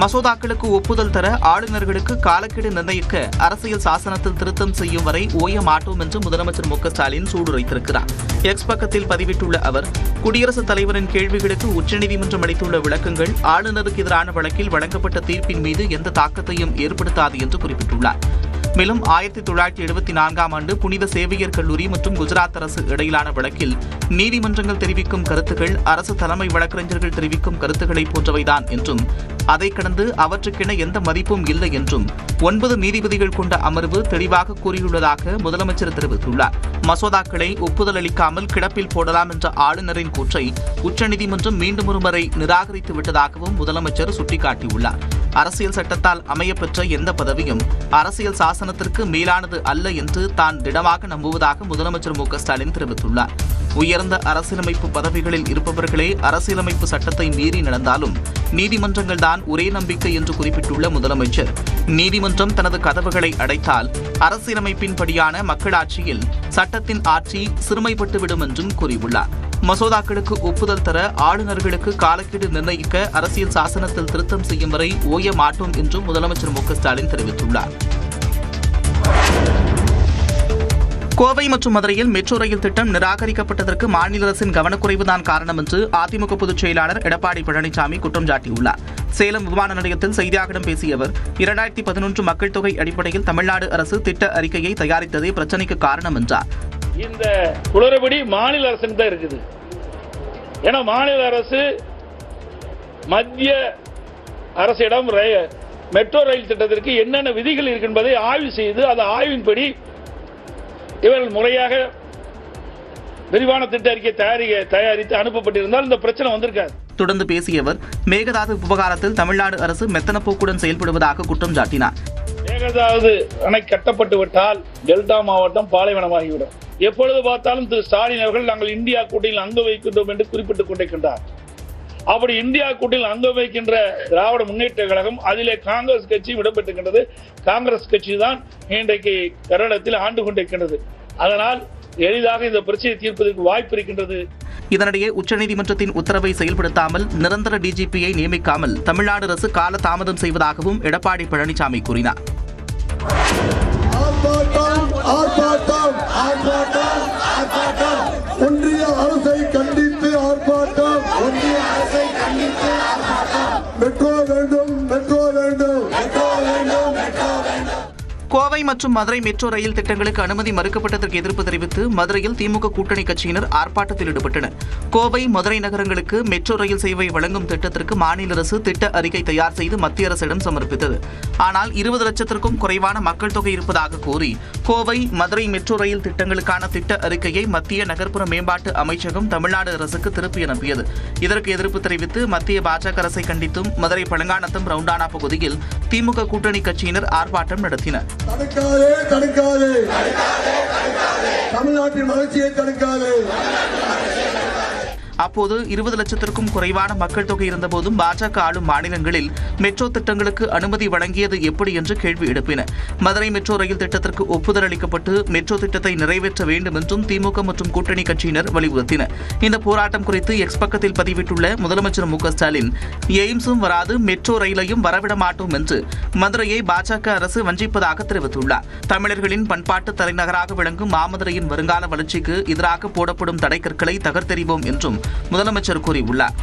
மசோதாக்களுக்கு ஒப்புதல் தர ஆளுநர்களுக்கு காலக்கெடு நிர்ணயிக்க அரசியல் சாசனத்தில் திருத்தம் செய்யும் வரை ஓய மாட்டோம் என்று முதலமைச்சர் மு க ஸ்டாலின் சூடுரைத்திருக்கிறார். எக்ஸ் பக்கத்தில் பதிவிட்டுள்ள அவர் குடியரசுத் தலைவரின் கேள்விகளுக்கு உச்சநீதிமன்றம் அளித்துள்ள விளக்கங்கள் ஆளுநருக்கு எதிரான வழக்கில் வழங்கப்பட்ட தீர்ப்பின் மீது எந்த தாக்கத்தையும் ஏற்படுத்தாது என்று குறிப்பிட்டுள்ளார். மேலும் ஆயிரத்தி தொள்ளாயிரத்தி எழுபத்தி நான்காம் ஆண்டு புனித சேவியர் கல்லூரி மற்றும் குஜராத் அரசு இடையிலான வழக்கில் நீதிமன்றங்கள் தெரிவிக்கும் கருத்துக்கள் அரசு தலைமை வழக்கறிஞர்கள் தெரிவிக்கும் கருத்துக்களை போன்றவைதான் என்றும் அதை கடந்து அவற்றுக்கென எந்த மதிப்பும் இல்லை என்றும் ஒன்பது நீதிபதிகள் கொண்ட அமர்வு தெளிவாக கூறியுள்ளதாக முதலமைச்சர் தெரிவித்துள்ளார். மசோதாக்களை ஒப்புதல் அளிக்காமல் கிடப்பில் போடலாம் என்ற ஆளுநரின் கூற்றை உச்சநீதிமன்றம் மீண்டும் ஒருமுறை நிராகரித்து விட்டதாகவும் முதலமைச்சர் சுட்டிக்காட்டியுள்ளார். அரசியல் சட்டத்தால் அமையப்பெற்ற எந்த பதவியும் அரசியல் சாசனத்திற்கு மேலானது அல்ல என்று தான் திடமாக நம்புவதாக முதலமைச்சர் மு ஸ்டாலின் தெரிவித்துள்ளார். உயர்ந்த அரசியலமைப்பு பதவிகளில் இருப்பவர்களே அரசியலமைப்பு சட்டத்தை மீறி நடந்தாலும் நீதிமன்றங்கள் தான் ஒரே நம்பிக்கை என்று குறிப்பிட்டுள்ள முதலமைச்சர் நீதிமன்றம் தனது கதவுகளை அடைத்தால் அரசியலமைப்பின்படியான மக்களாட்சியில் சட்டத்தின் ஆட்சி சிறுமைப்பட்டுவிடும் என்றும் கூறியுள்ளார். மசோதாக்களுக்கு ஒப்புதல் தர ஆளுநர்களுக்கு காலக்கெடு நிர்ணயிக்க அரசியல் சாசனத்தில் திருத்தம் செய்யும் வரை ஓய மாட்டோம் என்றும் முதலமைச்சர் மு ஸ்டாலின் தெரிவித்துள்ளார். கோவை மற்றும் மதுரையில் மெட்ரோ ரயில் திட்டம் நிராகரிக்கப்பட்டதற்கு மாநில அரசின் கவனக்குறைவுதான் காரணம் என்று அதிமுக பொதுச் செயலாளர் எடப்பாடி பழனிசாமி குற்றம் சாட்டியுள்ளார். சேலம் விமான நிலையத்தில் செய்தியாளர்களிடம் பேசிய அவர் இரண்டாயிரத்தி பதினொன்று மக்கள் தொகை அடிப்படையில் தமிழ்நாடு அரசு திட்ட அறிக்கையை தயாரித்ததே பிரச்சினைக்கு காரணம் என்றார். இந்த குளறுபடி மாநில அரசுக்கு தான் இருக்குது. ஏன்னா மாநில அரசு மத்திய அரசிடம் ரய- மெட்ரோ ரயில் திட்டத்திற்கு என்னென்ன விதிகள் இருக்கு என்பதை ஆய்வு செய்து அந்த ஆய்வின்படி இவர்கள் முறையாக விரிவான திட்ட அறிக்கை தயாரிக்க தயாரித்து அனுப்பப்பட்டிருந்தால் இந்த பிரச்சனை வந்திருக்காது. தொடர்ந்து பேசிய அவர் மேகதாது விவகாரத்தில் தமிழ்நாடு அரசு மெத்தன போக்குடன் செயல்படுவதாக குற்றம் சாட்டினார். மேகதாது அணை கட்டப்பட்டு விட்டால் டெல்டா மாவட்டம் பாலைவனமாகிவிடும். எப்பொழுது பார்த்தாலும் திரு ஸ்டாலின் அவர்கள் நாங்கள் இந்தியா கூட்டணியில் அங்க வைக்கின்றோம் என்று குறிப்பிட்டுக் கொண்டிருக்கின்றார். அப்படி இந்தியா கூட்டணியில் அங்க வைக்கின்ற திராவிட முன்னேற்ற கழகம் அதிலே காங்கிரஸ் கட்சி இடம்பெற்றிருக்கின்றது. காங்கிரஸ் கட்சி தான் இன்றைக்கு கன்னடத்தில் ஆண்டு கொண்டிருக்கின்றது. அதனால் எளிதாக இந்த பிரச்சனையை தீர்ப்பதற்கு வாய்ப்பு இருக்கின்றது. இதனிடையே உச்சநீதிமன்றத்தின் உத்தரவை செயல்படுத்தாமல் நிரந்தர டிஜிபியை நியமிக்காமல் தமிழ்நாடு அரசு கால தாமதம் செய்வதாகவும் எடப்பாடி பழனிசாமி கூறினார். ஆர்ப்பாட்டம் ஆர்ப்பாட்டம். ஒன்றிய அரசை கண்டித்து ஆர்ப்பாட்டம். ஒன்றிய அரசை கண்டித்து ஆர்ப்பாட்டம். மெட்ரோ மற்றும் மதுரை மெட்ரோ ரயில் திட்டங்களுக்கு அனுமதி மறுக்கப்பட்டதற்கு எதிர்ப்பு தெரிவித்து மதுரையில் திமுக கூட்டணி கட்சியினர் ஆர்ப்பாட்டத்தில் ஈடுபட்டனர். கோவை மதுரை நகரங்களுக்கு மெட்ரோ ரயில் சேவை வழங்கும் திட்டத்திற்கு மாநில அரசு திட்ட அறிக்கை தயார் செய்து மத்திய அரசிடம் சமர்ப்பித்தது. ஆனால் இருபது லட்சத்திற்கும் குறைவான மக்கள் தொகை இருப்பதாக கூறி கோவை மதுரை மெட்ரோ ரயில் திட்டங்களுக்கான திட்ட அறிக்கையை மத்திய நகர்ப்புற மேம்பாட்டு அமைச்சகம் தமிழ்நாடு அரசுக்கு திருப்பி அனுப்பியது. இதற்கு எதிர்ப்பு தெரிவித்து மத்திய பாஜக அரசை கண்டித்தும் மதுரை பழங்கானத்தம் ரவுண்டானா பகுதியில் திமுக கூட்டணி கட்சியினர் ஆர்ப்பாட்டம் நடத்தினர். தடுக்காதே தடுக்காதே. தமிழ்நாட்டின் வளர்ச்சியை தடுக்காதே. அப்போது இருபது லட்சத்திற்கும் குறைவான மக்கள் தொகை இருந்தபோதும் பாஜக ஆளும் மாநிலங்களில் மெட்ரோ திட்டங்களுக்கு அனுமதி வழங்கியது எப்படி என்று கேள்வி எழுப்பின. மதுரை மெட்ரோ ரயில் திட்டத்திற்கு ஒப்புதல் அளிக்கப்பட்டு மெட்ரோ திட்டத்தை நிறைவேற்ற வேண்டும் என்றும் திமுக மற்றும் கூட்டணி கட்சியினர் வலியுறுத்தினர் இந்த போராட்டம் குறித்து எக்ஸ் பக்கத்தில் பதிவிட்டுள்ள முதலமைச்சர் மு ஸ்டாலின் எய்ம்ஸும் வராது மெட்ரோ ரயிலையும் வரவிட மாட்டோம் என்று மதுரையை பாஜக அரசு வஞ்சிப்பதாக தெரிவித்துள்ளார். தமிழர்களின் பண்பாட்டு தலைநகராக விளங்கும் மாமதுரையின் வருங்கால வளர்ச்சிக்கு எதிராக போடப்படும் தடைக்கற்களை தகர்த்தெறிவோம் என்றும் முதலமைச்சர் கூறியுள்ளார்.